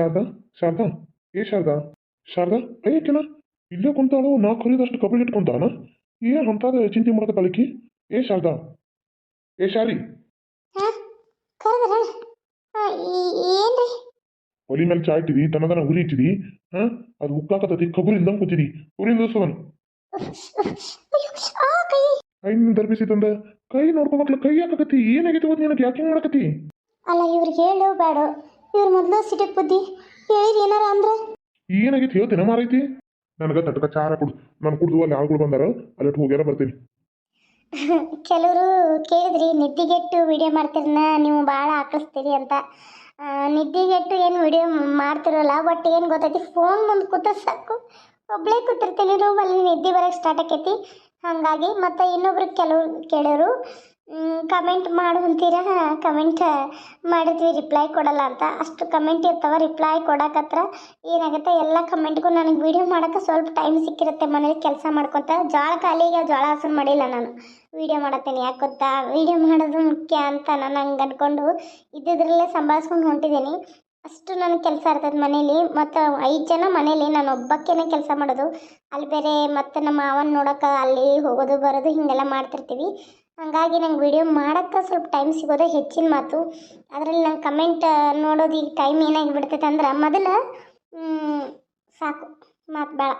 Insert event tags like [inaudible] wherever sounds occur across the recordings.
ಶಾರದಾ? ಶಾರದಾ? ಏ ಶಾರದಾ? ಶಾರದಾ? ಅಯ್ಯಕಿನ ಇಲ್ಲೇ ಕುಂತಾಳು ನಾ ಕಲಿದಷ್ಟು ಕಬಡ್ಡಿ ಇಟ್ಕೊಂತಾನ? ಏನು ಅಂತಾದ ಚಿಂತೆ ಮಾಡಕತ್ತಾಳಿಕಿ ಏ ಶಾರದಾ? ಏ ಶಾರಿ? ಒಲಿ ಮೇಲೆ ಚಾ ಇಟ್ಟಿದಿ ತನದನ ಉರಿ ಇಟ್ಟಿದಿ ಹಾ? ಅದು ಉಕ್ಕಾಕತ್ತತಿ ಕಬರಿ ಇಲ್ದಂಗ ಕೂತಿದಿ ಉರಿ ನಿಲ್ಸವನು ಅಯ್ಯೋ ಆ ಕೈ. ದರ್ಬಿಸಿ ತಂದ. ಕೈ ನೋಡ್ಕೋಬೇಕಲ್ಲ ಕೈ ಹಾಕಕತ್ತಿ ಏನಾಗೈತಿ ನಿನಗೆ? ಯಾಕೆ ಮಾಡಕತ್ತಿ? ಅಲ್ಲ ಇವ್ರಿಗೆ ಹೇಳು ಬೇಡ ಇವ್ರ ಮೊದಲು ಸಿಟಿಗೆ ಬುದ್ಧಿ. ಹೇಳಿರಿ ಏನಾರ ಅಂದ್ರೆ. ಏನಾಗಿತ್ತು ಹೇಳ್ತೇನೆ ಮಾರೈತಿ. ನನಗೆ ತಟಕ ಚಾರ ಕೊಡು. ನಾನು ಕುಡಿದು ಅಲ್ಲಿ ಆಳುಗಳು ಬಂದಾರ ಅಲ್ಲಿ ಹೋಗ್ಯಾರ ಬರ್ತೀನಿ. [laughs] ಕೆಲವರು ಕೇಳಿದ್ರಿ ನಿದ್ದಿಗೆಟ್ಟು ವಿಡಿಯೋ ಮಾಡ್ತಿರನ ನೀವು ಭಾಳ ಆಕಳಿಸ್ತೀರಿ ಅಂತ. ನಿದ್ದೆಗೆಟ್ಟು ನಿದ್ದಿಗೆಟ್ಟು ಏನು ವಿಡಿಯೋ ಮಾಡ್ತಿರಲ್ಲ ಬಟ್ ಏನು ಗೊತ್ತೈತಿ ಫೋನ್ ಮುಂದೆ ಕೂತ ಸಾಕು. ಒಬ್ಬಳೇ ಕೂತಿರ್ತೀನಿ ರೂಮಲ್ಲಿ ನಿದ್ದೆ ಬರೋಕ್ಕೆ ಸ್ಟಾರ್ಟ್ ಆಕೈತಿ. ಹಾಗಾಗಿ ಮತ್ತು ಇನ್ನೊಬ್ರು ಕೆಲವ್ರು ಕೇಳೋರು ಕಮೆಂಟ್ ಮಾಡು ಅಂತೀರಾ ಕಮೆಂಟ್ ಮಾಡಿದ್ವಿ ರಿಪ್ಲೈ ಕೊಡಲ್ಲ ಅಂತ. ಅಷ್ಟು ಕಮೆಂಟ್ ಇರ್ತಾವ ರಿಪ್ಲೈ ಕೊಡಕತ್ರ ಏನಾಗುತ್ತೆ? ಎಲ್ಲ ಕಮೆಂಟ್ಗೂ ನನಗೆ ವಿಡಿಯೋ ಮಾಡೋಕ್ಕೆ ಸ್ವಲ್ಪ ಟೈಮ್ ಸಿಕ್ಕಿರುತ್ತೆ ಮನೇಲಿ ಕೆಲಸ ಮಾಡ್ಕೊತ. ಜೋಳ ಖಾಲಿಗೆ ಜೋಳ ಹಸನ್ ಮಾಡಿಲ್ಲ ನಾನು. ವಿಡಿಯೋ ಮಾಡತ್ತೇನೆ, ಯಾಕೆ ಗೊತ್ತಾ? ವಿಡಿಯೋ ಮಾಡೋದು ಮುಖ್ಯ ಅಂತ ನಾನು ಹಂಗೆ ಅಂದ್ಕೊಂಡು ಇದ್ದಿದ್ರಲ್ಲೇ ಸಂಭಾಳಿಸ್ಕೊಂಡು ಹೊಂಟಿದ್ದೀನಿ. ಅಷ್ಟು ನನ್ನ ಕೆಲಸ ಇರ್ತದೆ ಮನೇಲಿ. ಮತ್ತು ಐದು ಜನ ಮನೇಲಿ, ನಾನು ಒಬ್ಬಕ್ಕೇನೆ ಕೆಲಸ ಮಾಡೋದು. ಅಲ್ಲಿ ಬೇರೆ ಮತ್ತು ನಮ್ಮ ಮಾವನ ನೋಡೋಕೆ ಅಲ್ಲಿ ಹೋಗೋದು, ಬರೋದು, ಹೀಗೆಲ್ಲ ಮಾಡ್ತಿರ್ತೀವಿ. ಹಾಗಾಗಿ ನಂಗೆ ವಿಡಿಯೋ ಮಾಡೋಕ್ಕೆ ಸ್ವಲ್ಪ ಟೈಮ್ ಸಿಗೋದೇ ಹೆಚ್ಚಿನ ಮಾತು. ಅದರಲ್ಲಿ ನಂಗೆ ಕಮೆಂಟ್ ನೋಡೋದು ಈಗ ಟೈಮ್ ಏನಾಗಿ ಬಿಡ್ತೈತೆ ಅಂದ್ರೆ ಮೊದಲು ಸಾಕು. ಮಾತು ಬೇಡ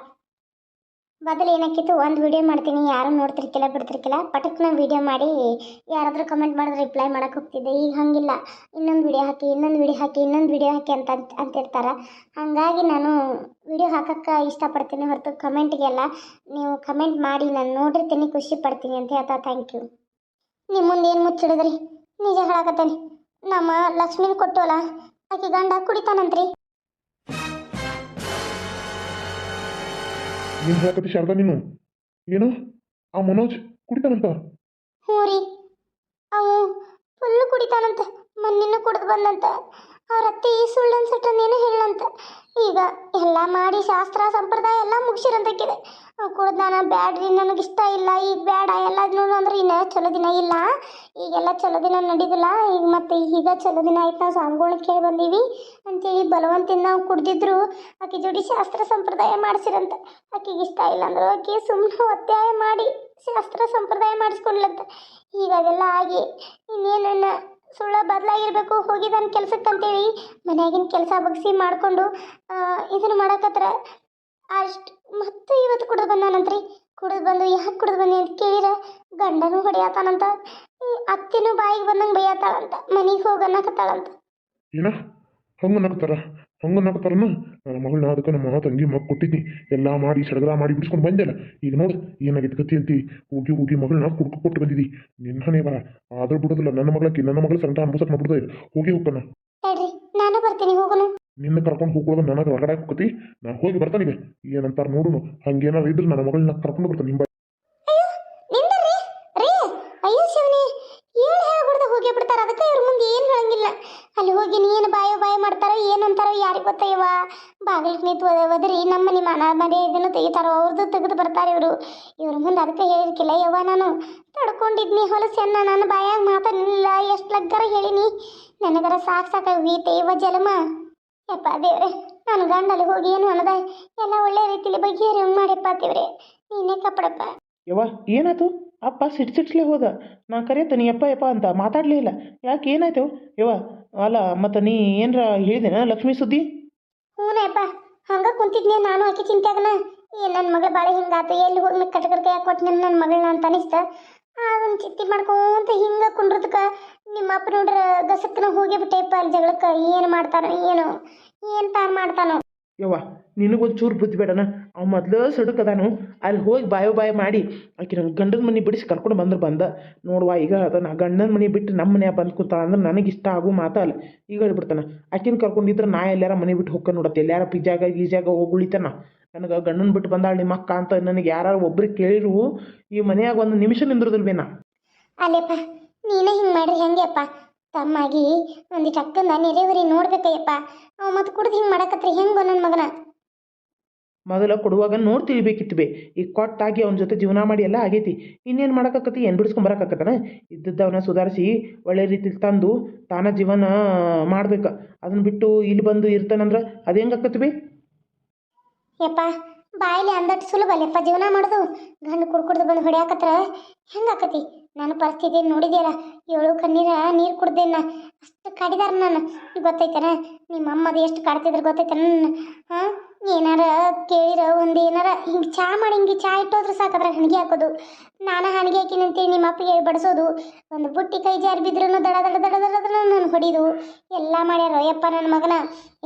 ಮೊದಲು ಏನಾಕಿತ್ತು ಒಂದು ವಿಡಿಯೋ ಮಾಡ್ತೀನಿ, ಯಾರು ನೋಡ್ತಿರ್ಕಿಲ್ಲ, ಬಿಡ್ತಿರ್ಕಿಲ್ಲ. ಪಟಕ್ನ ವಿಡಿಯೋ ಮಾಡಿ, ಯಾರಾದರೂ ಕಮೆಂಟ್ ಮಾಡಿದ್ರೆ ರಿಪ್ಲೈ ಮಾಡೋಕೆ ಹೋಗ್ತಿದ್ದೆ. ಈಗ ಹಾಗಿಲ್ಲ. ಇನ್ನೊಂದು ವಿಡಿಯೋ ಹಾಕಿ, ಇನ್ನೊಂದು ವಿಡಿಯೋ ಹಾಕಿ, ಇನ್ನೊಂದು ವಿಡಿಯೋ ಹಾಕಿ ಅಂತ, ಅಂತ- ಅಂತಿರ್ತಾರೆ ಹಾಗಾಗಿ ನಾನು ವಿಡಿಯೋ ಹಾಕೋಕ್ಕೆ ಇಷ್ಟಪಡ್ತೀನಿ ಹೊರತು ಕಮೆಂಟ್ಗೆಲ್ಲ ನೀವು ಕಮೆಂಟ್ ಮಾಡಿ, ನಾನು ನೋಡಿರ್ತೀನಿ, ಖುಷಿ ಪಡ್ತೀನಿ ಅಂತ ಹೇಳ್ತಾ ಥ್ಯಾಂಕ್ ಯು ನಿಮ್ಮ ಮುಂದೆ ಏನು ಮುಚ್ಚಿಡಿದ್ರಿ? ನಿಜ ಹೇಳಾಕತ್ತೇನೆ. ನಮ್ಮ ಲಕ್ಷ್ಮೀನ ಕೊಟ್ಟೋಲ ಆಕೆ ಗಂಡ ಕುಡಿತಾನಂತ್ರಿ. ನೀನು ಹೇಳಕತ್ತಿ ಶಾರದಾ ನೀನು? ಏನು? ಆ ಮನೋಜ್ ಕುಡಿತಾನಂತ? ಹ್ಞೂ ರೀ. ಅವು ಫುಲ್ಲು ಕುಡಿತಾನಂತ. ಮಣ್ಣಿನ ಕುಡಿದು ಬಂದಂತ. ಅವ್ರ ಅತ್ತೆ ಈ ಸುಳ್ಳು ನೀನು ಹೇಳಂತ. ಈಗ ಎಲ್ಲ ಮಾಡಿ ಶಾಸ್ತ್ರ, ಸಂಪ್ರದಾಯ ಎಲ್ಲ ಮುಗಿಸಿರಂತಕ್ಕಿದೆ. ಕುಡ್ದಾನ ಬ್ಯಾಡ್ರಿ ನನಗೆ ಇಷ್ಟ ಇಲ್ಲ. ಈಗ ಬೇಡ ನೋಡು ಅಂದ್ರೆ ಇನ್ನು ಚಲೋ ದಿನ ಇಲ್ಲ. ಈಗೆಲ್ಲ ಚಲೋ ದಿನ ನಡೀದಿಲ್ಲ. ಈಗ ಮತ್ತೆ ಈಗ ಚಲೋ ದಿನ ಆಯ್ತು. ನಾವು ಸಾಂಗೋಳಕ್ಕೆ ಕೇಳಿ ಬಂದೀವಿ. ಅಂತೇಳಿ ಬಲವಂತಿಂದ ನಾವು ಕುಡ್ದಿದ್ರು ಆಕೆ ಜೋಡಿ ಶಾಸ್ತ್ರ, ಸಂಪ್ರದಾಯ ಮಾಡಿಸಿರಂತ. ಆಕೆಗೆ ಇಷ್ಟ ಇಲ್ಲ ಅಂದ್ರೆ ಆಕೆ ಸುಮ್ಮನೆ ಒತ್ತಾಯ ಮಾಡಿ ಶಾಸ್ತ್ರ, ಸಂಪ್ರದಾಯ ಮಾಡಿಸ್ಕೊಡ್ಲಂತ ಈಗ ಅದೆಲ್ಲ ಆಗಿ ಇನ್ನೇನನ್ನ ಸುಳ್ಳ ಬದಲಾಗಿರ್ಬೇಕು ಹೋಗಿ ನನ್ನ ಕೆಲ್ಸಕ್ಕೆ ಅಂತೇಳಿ ಮನ್ಯಾಗಿನ ಕೆಲಸ ಬಗ್ಸಿ ಮಾಡಿಕೊಂಡು ಇದನ್ನು ಮಾಡಕತ್ರ ಅಷ್ಟು ಮತ್ತೆ ಇವತ್ತು ಕುಡಿದು ಬಂದಾನಂತ್ರಿ. ಕುಡಿದು ಬಂದು ಯಾಕೆ ಕುಡಿದು ಬಂದಿ ಅಂತ ಕೇಳಿರ, ಗಂಡನೂ ಹೊಡೆಯತ್ತಾನಂತ ಈ ಅತ್ತೆನೂ ಬಾಯಿಗೆ ಬಂದಂಗೆ ಬೈಯತ್ತಾಳಂತ ಮನೆಗೆ ಹೋಗನ್ನಕತ್ತಾಳಂತ ಏನ? ಹಂಗ ಹಂಗ ನಗ್ತಾರನ ನನ್ನ ಮಗಳನ್ನ ಅದಕ್ಕೆ ನಮ್ಮ ತಂಗಿ ಮಗ ಕೊಟ್ಟಿದ್ನಿ. ಎಲ್ಲ ಮಾಡಿ ಸಡಗರ ಮಾಡಿ ಬಿಡಿಸ್ಕೊಂಡು ಬಂದೆಲ್ಲ. ಈಗ ನೋಡು ಏನಾಗೈತೆ ಗತಿ ಅಂತಿ? ಹೋಗಿ ಹೋಗಿ ಮಗಳನ್ನ ಕುಡ್ಕು ಕೊಟ್ಟು ಬಂದಿದ್ದಿ ನಿನ್ನನೇ ಬರ ಆದ್ರೂ ಬಿಡೋದಿಲ್ಲ. ನನ್ನ ಮಗಳಕ್ಕೆ ನನ್ನ ಮಗಳ ಸಂತ ಅನ್ಭವಿಸಕ್ ಮಾಡ್ಬಿಡ್ದೆ ಹೋಗಿ ಹೋಗ್ತಾನ ನಾನು ಬರ್ತೀನಿ ಹೋಗೋಣ. ನಿನ್ನ ಕರ್ಕೊಂಡು ಹೋಗೋದು ನನಗೆ ಹೊರಗಡೆ ಹೋಗತಿ ನಾನು ಹೋಗಿ ಬರ್ತಾನೆ ಈಗ. ಏನಂತಾರ ನೋಡುನು. ಹಂಗೇನಾರು ಇದ್ರೆ ನನ್ನ ಮಗಳನ್ನ ಕರ್ಕೊಂಡು ಬರ್ತಾನೆ ನಿಮ್ಮ ಅಯ್ಯೋ ಶಿವನಿ. ಏಳು ಹೇಳ್ಬಿಡ್ದು? ಹೋಗಿ ಬಿಡ್ತಾರೆ. ಅದಕ್ಕೆ ಇವ್ರ ಮುಂದೆ ಏನು ಹೇಳಂಗಿಲ್ಲ. ಅಲ್ಲಿ ಹೋಗಿ ನೀನು ಬಾಯೋ ಬಾಯ ಮಾಡ್ತಾರೋ ಏನಂತಾರೋ ಯಾರಿಗೆ ಗೊತ್ತಯ್ಯವ ಬಾಗಿಲಿಗೆ ನಿಂತು ಒದರಿ, ನಮ್ಮ ನಿಮ್ಮ ಮನ ಮನೆ ಇದನ್ನು ತೆಗಿತಾರೋ ಅವ್ರದ್ದು ತೆಗೆದು ಬರ್ತಾರೆ ಇವರು. ಇವ್ರ ಮುಂದೆ ಅದಕ್ಕೆ ಹೇಳಿರ್ಕಿಲ್ಲ, ಯವ್ವ ನಾನು ತಡ್ಕೊಂಡಿದ್ನಿ ಹೊಲಸನ್ನ ನಾನು ಬಾಯಾಗ ಮಾತಾಡಲಿಲ್ಲ ಎಷ್ಟು ಲಗ್ಗರ ಹೇಳಿನಿ. ನನಗರ ಸಾಕು ಸಾಕಾಗೀತೆ ಇವ ಜಲಮ. ಯಪ್ಪ ದೇವ್ರೆ ನನ್ನ ಗಂಡಲ್ಲಿ ಹೋಗಿ ಏನು ಅನ್ನದ? ಎಲ್ಲ ಒಳ್ಳೆ ರೀತಿಲಿ ಬಗೆಹರಿ ಮಾಡಿಪ್ಪ ದೇವ್ರೆ. ನೀನೇ ಕಪ್ಪಡಪ್ಪ ಯವ್ವ ಏನಾಯ್ತು ಅಪ್ಪ ಸಿಟ್ ಸಿಟ್ಸ್ಲೇ ಹೋದ. ನಾ ಕರೆಯತ್ತ ಯಪ್ಪ ಯಪ್ಪ ಅಂತ ಮಾತಾಡಲೇ ಇಲ್ಲ. ಯಾಕೆ, ಏನಾಯ್ತು? ಯವ್ವ, ಅಲ್ಲ, ಮತ್ತು ನೀ ಏನರ ಹೇಳಿದೆನ ಲಕ್ಷ್ಮಿ ಸುದ್ದಿ? ಹ್ಞೂನಪ್ಪ ಹಂಗ ಕುಂತಿದ್ನಿ ನಾನು ಆಕೆ ಚಿಂತ್ಯಾಗನ. ಏ ನನ್ನ ಮಗಳ ಬಾಳೆ ಹಿಂಗಾತು. ಎಲ್ಲಿ ಹೋಗಿ ಕಟ್ಕರ್ ಕೈಯಾಗ ಕೊಟ್ಟು ನನ್ನ ಮಗಳನ್ನ ಅಂತ ಅನಿಸ್ತ. ಅದನ್ನ ಚಿಂತೆ ಮಾಡ್ಕೊಂತ ಹಿಂಗೆ ಕುಂಡ್ರದಕ್ಕ ನಿಮ್ಮ ಅಪ್ಪ ನೋಡ್ರ ಗಸಕ್ಕನ ಹೋಗಿ ಬಿಟ್ಟೆಪ್ಪ ಅಲ್ಲಿ ಜಗಳಕ್ಕೆ. ಏನು ಮಾಡ್ತಾನೋ, ಏನು ಏನು ತಾನು ಮಾಡ್ತಾನೋ. ಯವ್ವ, ನಿನಗೊಂದು ಚೂರು ಬುದ್ಧಿ ಬೇಡನ? ಅವ ಮೊದಲು ಸಡುಕದಾನು ಅಲ್ಲಿ ಹೋಗಿ ಬಾಯೋ ಬಾಯ್ ಮಾಡಿ ಆಕೆ ನನ್ನ ಗಂಡನ ಮನೆ ಬಿಡಿಸಿ ಕರ್ಕೊಂಡು ಬಂದ್ರೆ ಬಂದ. ನೋಡುವ ಈಗ ಅದ ನಾ ಗಂಡನ ಮನೆ ಬಿಟ್ಟು ನಮ್ಮ ಮನೆ ಬಂದು ಕೂತಾಳ ಅಂದ್ರೆ ನನಗೆ ಇಷ್ಟ ಆಗೋ ಮಾತಲ್ಲ ಈಗ ಹೇಳ್ಬಿಡ್ತಾನೆ, ಆಕಿನ ಕರ್ಕೊಂಡಿದ್ರೆ ನಾ ಎಲ್ಲಾರ ಮನೆ ಬಿಟ್ಟು ಹೋಗ್ಕ ನೋಡತ್ತೆ. ಎಲ್ಲಾರ ಪಿಜ್ಜಾಗ ಗೀಜಾಗ ಹೋಗಿ ಉಳಿತಾನ. ನನಗೆ ಗಂಡನ ಬಿಟ್ಟು ಬಂದಾಳ ನಿಮ್ಮ ಅಕ್ಕ ಅಂತ ನನಗೆ ಯಾರು ಒಬ್ರಿಗೆ ಕೇಳಿರು, ಈ ಮನೆಯಾಗ ಒಂದು ನಿಮಿಷ ನಿಂದ್ರದಲ್ವೇನಾ? ಅಲ್ಲಪ್ಪ ನೀನೇ ಹಿಂಗೆ ಮಾಡ್ರಿ ಹೆಂಗೆಪ್ಪ ತಮ್ಮಾಗಿ ಒಂದಿಷ್ಟು ಅಕ್ಕಂದ ನೆರೆವರಿ ನೋಡ್ಬೇಕಯ್ಯಪ್ಪ. ಅವ ಮತ್ತೆ ಕುಡ್ದು ಹಿಂಗೆ ಮಾಡಕತ್ರಿ ಹೆಂಗೋ ನನ್ನ ಮಗನ? ಮೊದಲ ಕೊಡುವಾಗ ನೋಡಿ ತಿಳಿಬೇಕಿತ್ತು ಬೇ ಈಗ ಕೊಟ್ಟಾಗಿ ಅವನ ಜೊತೆ ಜೀವನ ಮಾಡಿ ಎಲ್ಲ ಆಗೈತಿ. ಇನ್ನೇನು ಮಾಡೋಕ್ಕಾಕತಿ ಏನು ಇದ್ದದ್ದ ಅವನ ಸುಧಾರಿಸಿ ಒಳ್ಳೆ ರೀತಿಲಿ ತಂದು ತಾನ ಜೀವನ ಮಾಡ್ಬೇಕು. ಅದನ್ನ ಬಿಟ್ಟು ಇಲ್ಲಿ ಬಂದು ಇರ್ತಾನಂದ್ರೆ ಅದು ಹೆಂಗೆ ಆಕತಿ ಬೇ ಯಪ್ಪ ಬಾಯಿಲಿ ಅಂದಟ್ಟು ಸುಲಭ ಅಲ್ಲಪ್ಪ ಜೀವನ ಮಾಡೋದು. ಗಂಡು ಕುಡ್ ಕುಡ್ದು ಬಂದು ಹೊಡ್ಯಾಕತ್ರ ಹೆಂಗಾಕತಿ ನಾನು ಪರಿಸ್ಥಿತಿ ನೋಡಿದ್ಯಲ್ಲ, ಏಳು ಕಣ್ಣೀರ ನೀರು ಕುಡ್ದೇನ. ಅಷ್ಟು ಕಾಡಿದಾರ ನಾನು ಗೊತ್ತೈತನ? ನಿಮ್ಮ ಅಮ್ಮದು ಎಷ್ಟು ಕಾಡ್ತಿದ್ರು ನನ್ನ? ಹಾಂ ಏನಾರ ಕೇಳಿರ, ಒಂದು ಏನಾರ ಹಿಂಗೆ ಚಾ ಮಾಡಿ ಹಿಂಗೆ ಚಾ ಇಟ್ಟೋದ್ರೆ ಸಾಕದ್ರ ಹಣಿಗೆ ಹಾಕೋದು. ನಾನು ಹಣಿಗೆ ಹಾಕಿನಂತೇಳಿ ನಿಮ್ಮ ಅಪ್ಪಿಗೆ ಬಡಿಸೋದು. ಒಂದು ಬುಟ್ಟಿ ಕೈ ಜಾರಿ ಬಿದ್ರೂ ದಡ ದಡ ದಡ ದಡ ದಡ ನಾನು ಹೊಡಿದು. ಎಲ್ಲ ಮಾಡ್ಯಾರ ಯಪ್ಪ ನನ್ನ ಮಗನ.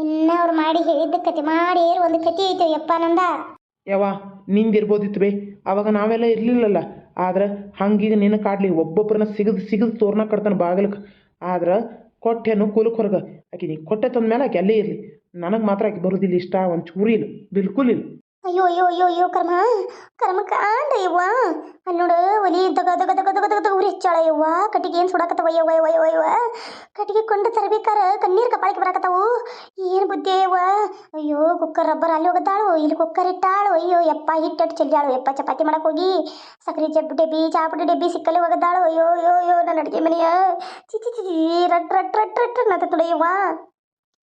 ಇನ್ನ ಅವ್ರು ಮಾಡಿ ಹೇಳಿದ್ದ ಕತೆ ಮಾಡಿ ಒಂದು ಕತೆ ಐತೆ ಯಪ್ಪ ನಂದ? ಯವ್ವ, ನಿಂದಿರ್ಬೋದಿತ್ತು ಬೇ. ಅವಾಗ ನಾವೆಲ್ಲ ಇರಲಿಲ್ಲಲ್ಲ. ಆದ್ರೆ ಹಂಗೀಗ ನಿನ್ನ ಕಾಡ್ಲಿ ಒಬ್ಬೊಬ್ಬರನ್ನ ಸಿಗದು ಸಿಗದು ತೋರ್ನ ಕಡ್ತಾನೆ ಬಾಗಿಲಕ್ಕೆ ಆದ್ರೆ ಕೊಟ್ಟೆನು ಕುಲಕ್ಕೆ ಹೊರಗೆ. ಆಕೆ ನೀ ಕೊಟ್ಟೆ ತಂದ ಮೇಲೆ ಆಕೆ ಅಲ್ಲೇ ಇರಲಿ. ನನಗೆ ಮಾತ್ರ ಆಕೆ ಬರೋದಿಲ್ಲ ಇಷ್ಟ, ಒಂಚೂರು ಚೂರಿ ಇಲ್ಲ. ಬಿಲ್ಕುಲ್ ಇಲ್ಲ. ಅಯ್ಯೋ ಅಯ್ಯೋ ಅಯ್ಯೋ ಅಯ್ಯೋ ಕರ್ಮ ಕರ್ಮ ಕಾಂಡ ಯವ್ವ ಅಲ್ಲಿ ನೋಡು ಒಲಿ ದಗ ದಗ ದಗ ದಗ ದಗ ಉರಿ ಹೆಚ್ಚಾಳ ಯವ್ವ ಕಟ್ಟಿಗೆ ಏನು ಸುಡಾಕತ್ತವ ಯವ್ವ ಯವ್ವ ಯವ್ವ ಯವ್ವ ಕಟ್ಟಿಗೆ ಕೊಂಡು ತರಬೇಕಾರ ಕಣ್ಣೀರು ಕಪಾಳಿಗೆ ಬರಾಕತ್ತವು ಏನು ಬುದ್ಧಿ ಯವ್ವ ಅಯ್ಯೋ ಕುಕ್ಕರ್ ರಬ್ಬರ್ ಅಲ್ಲಿ ಹೋಗತ್ತಾಳು ಇಲ್ಲಿ ಕುಕ್ಕರ್ ಇಟ್ಟಾಳು ಅಯ್ಯೋ ಯಪ್ಪ ಹಿಟ್ಟಟ್ಟು ಚೆಲ್ಲಾಳು ಯಪ್ಪ ಚಪಾತಿ ಮಾಡಕ್ ಹೋಗಿ ಸಕ್ರೆ ಜಬ್ಬು ಡಬ್ಬಿ ಚಾಪುಡಿ ಡಬ್ಬಿ ಸಿಕ್ಕಲ್ಲಿ ಹೋಗದ್ದಾಳು ಅಯ್ಯೋ ಅಯ್ಯೋ ಅಯ್ಯೋ ನನ್ನ ಅಡುಗೆ ಮನೆಯ ಚಿ ಚಿ ಚಿ ರಟ್ ರಟ್ ರಟ್ ರಟ್ ನತ್ತ ನೋಡಿ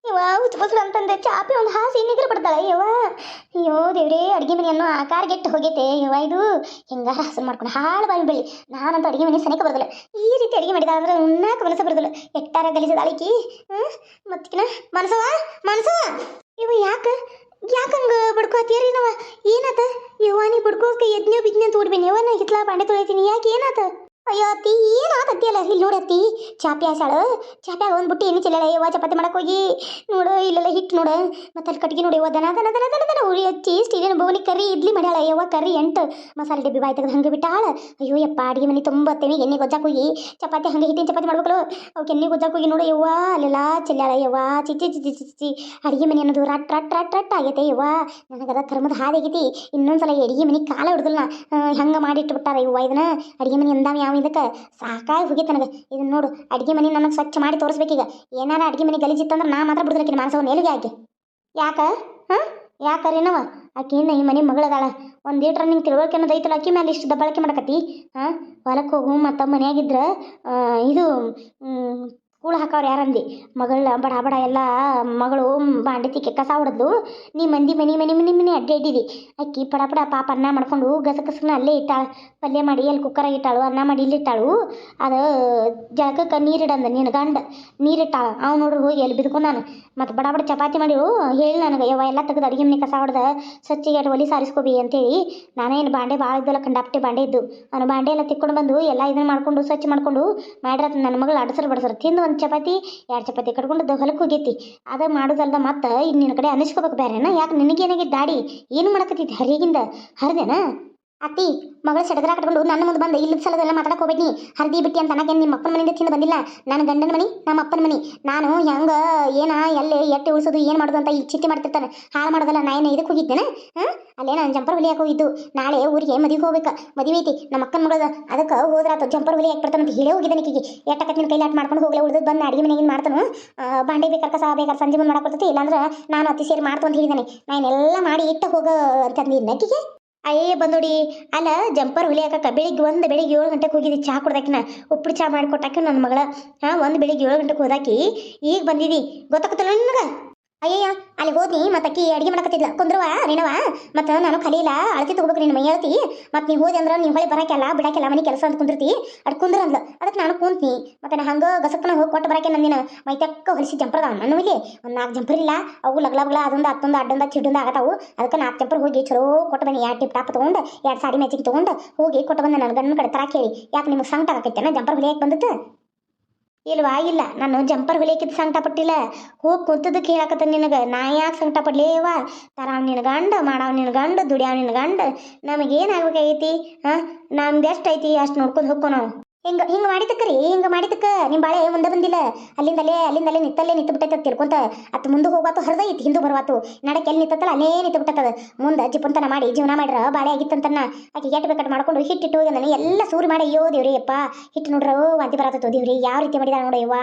ಹುಚ್ಚು ಬಸ್ಲು ಅಂತಂದೆ ಚಾಪಿ ಒಂದು ಹಾಸಿ ನಿದ್ರೆ ಬಿಡ್ತಾಳೆ ಯವ್ವ ಅಯ್ಯೋ ದೇವ್ರೇ, ಅಡುಗೆ ಮನೆಯನ್ನು ಆಕಾರಗೆಟ್ಟು ಹೋಗೈತೆ. ಯವ್ವ ಇದು ಹೆಂಗಾರ ಹಸನ್ ಮಾಡ್ಕೊಂಡು ಹಾಳು ಬಾಯಿ ಬೆಳಿ. ನಾನಂತ ಅಡುಗೆ ಮನೆ ಸನಿಕ ಬರೋದಿಲ್ಲ. ಈ ರೀತಿ ಅಡುಗೆ ಮಾಡಿದ ಅಂದ್ರೆ ಉಣ್ಣಾಕ ಮನಸ್ಸು ಬರೋದಿಲ್ಲ. ಎಟ್ಟಾರ ಗಲಿಸದಾಳಿಕಿ ಹ್ಞೂ ಮತ್ತಿನ ಮನಸವ ಮನಸವ ಇವ ಯಾಕೆ ಯಾಕಂಗ ಬಡ್ಕೋತೀರಿ ನಾವ? ಏನಾತ? ಯವ್ವ, ನೀ ಬಡ್ಕೋಕೆ ಯಜ್ಞ ಬಿಜ್ಞ ತೋಡ್ಬೇನಿ ಯವ್ವ, ನಾ ಬಾಂಡೆ ತೊಳಿತೀನಿ. ಯಾಕೆ ಏನಾತ? ಅಯ್ಯೋ ಅತ್ತಿ ಏನಾತತ್ತಿ ಅಲ್ಲ ಇಲ್ಲಿ ನೋಡಿ ಅತ್ತಿ. ಚಾಪಿ ಆಸಾಳು. ಚಾಪ್ಯಾಗ ಒಂದು ಬುಟ್ಟಿ ಎಣ್ಣೆ ಚೆಲ್ಲಲ್ಲ ಯವ್ವ ಚಪಾತಿ ಮಾಡಕ್ ಹೋಗಿ. ನೋಡು, ಇಲ್ಲೆಲ್ಲ ಹಿಟ್ಟು ನೋಡು. ಮತ್ತೆ ಅಲ್ಲಿ ಕಟ್ಟಿಗೆ ನೋಡಿ ದನ ದನ ದನ ದನ ದನ, ಉರಿ ಹಚ್ಚಿ ಸ್ಟೀಲಿನ ಬೋನಿ ಕರಿ ಇಡ್ಲಿ ಮಾಡ್ಯಾಳ ಯವ್ವ ಕರಿ ಎಂಟು. ಮಸಾಲೆ ಡಬ್ಬಿ ಬಾಯಿ ತೆಗೆದು ಹಂಗೆ ಬಿಟ್ಟಾಳ. ಅಯ್ಯೋ, ಯಪ್ಪ, ಅಡಿಗೆ ಮನೆ ತುಂಬ ತೆವಿ ಎಣ್ಣೆ ಗೊಜ್ಜಾಕ ಹೋಗಿ, ಚಪಾತಿ ಹಂಗೆ ಹಿಟ್ಟಿನ ಚಪಾತಿ ಮಾಡ್ಬೇಕಲ್ಲ. ಅವಕ್ಕೆ ಎಣ್ಣೆ ಗೊಜ್ಜಾಕ ಹೋಗಿ ನೋಡು, ಯವ್ವ, ಅಲ್ಲೆಲ್ಲ ಚೆಲ್ಲಾಳ ಯವ್ವ. ಚಿಚ್ಚಿ ಚಿಚ್ಚಿ ಚಿಚ್ಚಿ ಅಡಿಗೆ ಮನೆ ಅನ್ನೋದು ರಟ್ ರಟ್ ರಟ್ ರಟ್ ಆಗೈತೆ, ಯವ್ವ. ನನಗದ ಕರ್ಮದ ಹಾದಿ ಆಗೈತಿ. ಇನ್ನೊಂದ್ಸಲ ಅಡಿಗೆ ಮನೆ ಕಾಲ ಹಿಡ್ದಲ್ಲ ಹಂಗೆ ಮಾಡಿಟ್ಬಿಟ್ಟಾರ ಯವ್ವ, ಇದನ್ನ. ಅಡಿಗೆ ಮನೆ ಅಂದಾವ ಯಾವ ಇದಕ್ಕೆ ಸಾಕಾಗಿ ಹೋಗಿತ್ತು ನನಗೆ. ಇದನ್ನ ನೋಡು, ಅಡಿಗೆ ಮನೆ ನನಗೆ ಸ್ವಚ್ಛ ಮಾಡಿ ತೋರಿಸ್ಬೇಕೀಗ ಏನಾರ ಅಡಿಗೆ ಮನೆ ಗಲೀಜಿತ್ತಂದ್ರೆ ನಾ ಮಾತ್ರ ಬಿಡ್ದಲಕ್ಕಿನ ಮಾನಸವ ನೆಲಿಗೆ ಆಕೆ ಯಾಕ? ಹಾಂ? ಯಾಕರೇನವ ಆಕೆ ಇನ್ನು ಈ ಮನೆ ಮಗಳದಾಳ. ಒಂದು ಲೀಟ್ರ್ ನಿಂಗೆ ತಿಳುವಳಿಕೆ ಅನ್ನೋದು ಐತಲ್ಲ ಅಕ್ಕಿ ಮೇಲೆ ಇಷ್ಟು ದಬ್ಬಳಕೆ ಮಾಡಕತ್ತಿ? ಹಾಂ? ಹೊಲಕ್ಕೆ ಹೋಗು ಮತ್ತು ಮನೆಯಾಗಿದ್ರೆ ಇದು ಕೂಳು ಹಾಕೋರು ಯಾರಂದಿ? ಮಗಳ, ಬಡ ಬಡ ಎಲ್ಲ ಮಗಳು ಬಾಂಡೆ ತಿಕ್ಕೆ ಕಸ ಹೊಡೆದು ನೀ ಮಂದಿ ಮನಿ ಮನಿ ಮನಿ, ಮನೆ ಅಡ್ಡೆ ಇಟ್ಟಿದಿ ಅಕ್ಕಿ ಪಡ ಪಡ, ಪಾಪ ಅನ್ನ ಮಾಡ್ಕೊಂಡು ಗಸಗಸನ ಅಲ್ಲೇ ಇಟ್ಟಾಳು. ಪಲ್ಯ ಮಾಡಿ ಅಲ್ಲಿ ಕುಕ್ಕರ ಇಟ್ಟಾಳು, ಅನ್ನ ಮಾಡಿ ಇಲ್ಲಿ ಇಟ್ಟಾಳು. ಅದು ಜಳಕಕ್ಕೆ ನೀರಿಡಂದ ನಿನ್ನ ಗಂಡ. ನೀರಿಟ್ಟಾಳ ಅವ್ ನೋಡ್ರಿ ಹೋಗಿ ಅಲ್ಲಿ ನಾನು. ಮತ್ತು ಬಡ ಬಡ ಚಪಾತಿ ಮಾಡಿರು. ಹೇಳಿ ನನಗೆ, ಯವ್ವ ಎಲ್ಲ ತೆಗೆದು ಅಡುಗೆ ಮನೆ ಕಸ ಹೊಡೆದ. ಸ್ವಚ್ಛಗೆ ಎರಡು ಒಲಿ ಸಾರಿಸ್ಕೋಬಿ ಅಂತೇಳಿ ನಾನೇನು ಬಾಂಡೆ ಭಾಳ ಇದ್ದಲ್ಲ ಕಂಡಾಪ್ಟೆ ಬಾಂಡೆ ಇದ್ದು. ಅವನು ಬಾಂಡೆ ಎಲ್ಲ ತಿಕ್ಕೊಂಡು ಬಂದು ಎಲ್ಲ ಇದನ್ನ ಮಾಡ್ಕೊಂಡು, ಸ್ವಚ್ಛ ಮಾಡ್ಕೊಂಡು ಮಾಡ್ರ ನನ್ನ ಮಗಳು ಅಡಸರು ಬಡಸರು ತಿಂದು ಒಂದು ಚಪಾತಿ, ಎರಡು ಚಪಾತಿ ಕಟ್ಕೊಂಡು ಹೊಲಕ್ಕೆ ಹೋಗೈತಿ. ಅದು ಮಾಡೋದಲ್ದ ಮತ್ತೆ ಈಗ ನಿನ್ನ ಕಡೆ ಅನಿಸ್ಕೋಬೇಕು ಬೇರೆನ ಯಾಕೆ ನಿನಗೇನಾಗಿ ದಾಡಿ? ಏನು ಮಾಡಕತ್ತೈತಿ ಹರಿಗಿಂದ? ಹರಿದೇನ? ಅತ್ತಿ, ಮಗಳ ಸಡಗರ ಕಟ್ಕೊಂಡು ನನ್ನ ಮುಂದೆ ಬಂದು ಇಲ್ಲದ ಸಲದೆಲ್ಲ ಮಾತಾಡಕ್ ಹೋಗ್ಬೇಡಿ ಹರ್ದಿ ಬಿಟ್ಟಿ ಅಂತ ನನಗೇನು ನಿಮ್ಮ ಅಪ್ಪನ ಮನೆಯಿಂದ ತಿಂದು ಬಂದಿಲ್ಲ? ನನ್ನ ಗಂಡನ ಮನೆ, ನಮ್ಮ ಅಪ್ಪನ ಮನೆ. ನಾನು ಹೆಂಗ, ಏನ, ಎಲ್ಲಿ ಎಟ್ಟೆ ಉಳಿಸೋದು, ಏನು ಮಾಡೋದು ಅಂತ ಈ ಚಿಂತೆ ಮಾಡ್ತಿರ್ತಾನೆ. ಹಾಳು ಮಾಡೋದಲ್ಲ ನಾ ಏನು ಇದಕ್ಕೆ ಹೋಗಿದ್ದೇನೆ ಹಾಂ? ಅಲ್ಲೇ ನಾನು ಜಂಪರ್ ಹುಲಿ ಹೋಗಿದ್ದು. ನಾಳೆ ಊರಿಗೆ ಮದುವೆ ಹೋಗ್ಬೇಕು. ಮದುವೆ ಐತಿ, ನಮ್ಮ ಅಕ್ಕನ ಮಗಳದ ಅದಕ್ಕೆ ಹೋದ್ರಾತು ಜಂಪರ್ ಹೊಲಿ ಹಾಕಿ ಬರ್ತಾನೆ ಅಂತ ಹೇಳೇ ಹೋಗಿದ್ದಾನೆ ಈಕಿಗೆ. ಎಟ್ಟಕತ್ತಿನ ನಿನ್ನ ಕೈಲಾಟ್ ಮಾಡ್ಕೊಂಡು ಹೋಗಲೇ ಉಳಿದು ಬಂದು ಅಡಿಗೆ ಮನೆಗೆ ಮಾಡ್ತಾನು. ಬಾಂಡೆ ಬೇಕಾರೆ ಕಸ ಬೇಕಾದ್ರೆ ಸಂಜೆ ಮುಂದೆ ಮಾಡಕ್ಕೆ ಇಲ್ಲಾಂದ್ರೆ ನಾನು ಅತಿ ಸೇರಿ ಮಾಡ್ತು ಅಂತ ಹೇಳಿದ್ದಾನೆ. ನಾನು ಎಲ್ಲ ಮಾಡಿ ಇಟ್ಟು ಹೋಗೋ ಅಂತಂದಿದ್ದೆ ಅಯ್ಯೇ ಬಂದೋಡಿ ಅಲ್ಲ, ಜಂಪರ್ ಹೊಲಿಯಾಕ ಬೆಳಿಗ್ಗೆ ಒಂದು, ಬೆಳಿಗ್ಗೆ ಏಳು ಗಂಟೆಗೆ ಹೋಗಿದ್ದಿ ಚಹಾ ಕುಡ್ದಾಕಿನ. ಉಪ್ಪು ಚಹಾ ಮಾಡಿಕೊಟ್ಟಾಕ ನನ್ನ ಮಗಳ. ಹಾಂ, ಒಂದು, ಬೆಳಿಗ್ಗೆ ಏಳು ಗಂಟೆಗೆ ಹೋದಾಕಿ ಈಗ ಬಂದಿದ್ದಿ ಗೊತ್ತಾಗುತ್ತಲ್ಲ ನಿನಗೆ? ಅಯ್ಯಯ್ಯ ಅಲ್ಲಿ ಹೋದ್ನಿ, ಮತ್ತೆ ಅಕ್ಕಿ ಅಡಿಗೆ ಮಾಡಕತ್ತಿದ್ಲ. ಕುಂದ್ರವ ನೀನವ ಮತ್ತು ನಾನು ಕಲೀಲ ಅಳತಿ ತಗೋಬೇಕು ನಿನ್ನ ಮೈ ಹೇಳ್ತಿ ಮತ್ತು ನೀ ಹೋದೆ ಅಂದ್ರೆ ನೀವು ಹೊಳಿ ಬರಾಕೆಲ್ಲ ಬಿಡಾಕೆಲ್ಲ ಮನೆ ಕೆಲಸ ಅಂತ ಕುಂದಿರ್ತಿ. ಅಡ್ ಕುಂದ್ರ ಅಂದ್ಲ. ಅದಕ್ಕೆ ನಾನು ಕೂಂತ್ನಿ. ಮತ್ತೆ ನಾ ಹಂಗೆ ಹೋಗಿ ಕೊಟ್ಟು ಬರಾಕೆ ನಂದಿನ ಮೈತಕ್ಕ ಹೊಲಿಸಿ ಜಂಪರ್ ಅದಾವ ನನ್ನ ಇಲ್ಲಿ ಒಂದು ನಾಲ್ಕು ಜಂಪರ್ ಇಲ್ಲ, ಅವು ಲಗ್ಲ ಬಗ್ಲ ಅದೊಂದು ಹತ್ತೊಂದು ಅಡ್ಡೊಂದು ಚಿಡ್ಡೊಂದು ಆಗತಾವು. ಅದಕ್ಕೆ ನಾಲ್ಕು ಜಂಪರ್ ಹೋಗಿ ಚಲೋ ಕೊಟ್ಟು ಬನ್ನಿ. ಎರಡು ಟಿಪ್ ಟಾಪ್ ತೊಗೊಂಡು, ಎರಡು ಸಾಡಿ ಮ್ಯಾಚಿಗೆ ತೊಗೊಂಡು ಹೋಗಿ ಕೊಟ್ಟು ಬಂದ ನನ್ನ ಗಂಡನ ಕಡೆ ತರಾಕೇಳಿ ಯಾಕೆ ನಿಮಗೆ ಸಂಕಟ ಆಗತ್ತೇನ ಜಂಪರ್ ಹೊಲಿಯಕ್ಕೆ ಬಂದಿತ್ತು? ಇಲ್ವಾ? ಇಲ್ಲ. ನಾನು ಜಂಪರ್ ಹೊಲಿಯಕ್ಕಿದ್ದು ಸಂಕಟ ಪಟ್ಟಿಲ್ಲ. ಹೋಗಿ ಕುಂತದಕ್ಕೆ ಹೇಳಕತ್ತ ನಿನಗೆ? ನಾ ಯಾಕೆ ಸಂಕಟ ಪಡ್ಲೇವ ತರಾವ್ ನಿನ್ನ ಗಂಡ, ಮಾಡಾವ್ ನಿನ್ನ ಗಂಡ, ದುಡಿಯಾವ್ ನಿನ್ನ ಗಂಡ. ನಮಗೇನು ಆಗ್ಬೇಕಾಗೈತಿ? ಹಾಂ? ನಮ್ದು ಎಷ್ಟು ಐತಿ? ಅಷ್ಟು ನೋಡ್ಕೊಂಡು ಹೋಗ್ಕೊ ನಾವು. ಹಿಂಗೆ ಮಾಡಿದಕ್ಕೆ ಮಾಡಿದಕ್ಕರಿ ಹಿಂಗ ಮಾಡಿದಕ್ಕ ನಿಮ್ಮ ಬಾಳೆ ಮುಂದೆ ಬಂದಿಲ್ಲ. ಅಲ್ಲಿಂದಲೇ ಅಲ್ಲಿಂದಲೇ ನಿತ್ತಲ್ಲೇ ನಿಂತು ಬಿಟ್ಟೈತೆ ತಿರ್ಕೊಂತ ಅತ್ ಮುಂದೆ ಹೋಗಾತು ಹರಿದೈತಿ ಹಿಂದೂ ಬರ್ವಾತು. ನಡಕ್ಕೆ ಎಲ್ಲಿ ನಿಂತತ್ತಲ್ಲ, ಅಲ್ಲೇ ನಿಂತು ಬಿಟ್ಟದ ಮುಂದೆ ಜಿಪ್ಪಂತನ ಮಾಡಿ, ಜೀವನ ಮಾಡ್ರ, ಬಾಳೆ ಆಗಿತ್ತಂತನ್ನ ಆಕೆ ಎಟ್ ಬೇಕಾಟ್ ಮಾಡ್ಕೊಂಡು ಹಿಟ್ಟಿಟ್ಟು ನನಗೆ ನಾನು ಎಲ್ಲ ಸೂರಿ ಮಾಡಿ, ಅಯ್ಯೋ ದೇವ್ರಿ ಅಪ್ಪ ಹಿಟ್ಟು ನೋಡ್ರ ವಾಂತಿ ಬರತ್ತೋ ದೇವ್ರಿ, ಯಾವ ರೀತಿ ಮಾಡಿದಾರ ನೋಡಿ ಯವ್ವ.